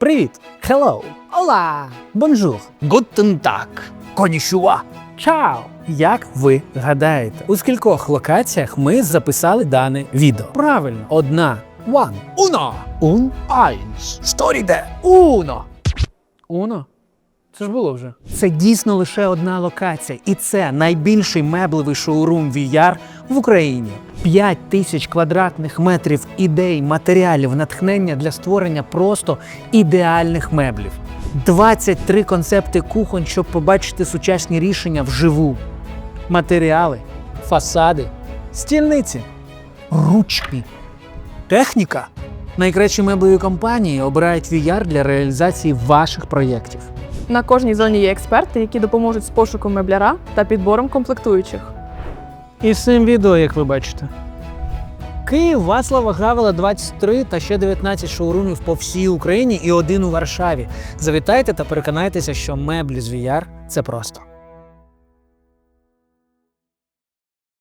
Привіт! Hello! Ола! Bonjour! Guten Tag! Конішуа! Чао! Як ви гадаєте, у скількох локаціях ми записали дане відео? Правильно, одна. One. Уно! Un. Eins! Сторіде! Уно! Уно. Це ж було вже. Це дійсно лише одна локація, і це найбільший меблевий шоурум VR в Україні. 5 тисяч квадратних метрів ідей, матеріалів, натхнення для створення просто ідеальних меблів. 23 концепти кухонь, щоб побачити сучасні рішення вживу. Матеріали, фасади, стільниці, ручки, техніка. Найкращі меблеві компанії обирають VR для реалізації ваших проєктів. На кожній зоні є експерти, які допоможуть з пошуком мебляра та підбором комплектуючих. І з цим відео, як ви бачите. Київ, Вацлава Гавела 23 та ще 19 шоурумів по всій Україні і один у Варшаві. Завітайте та переконайтеся, що меблі з VR – це просто.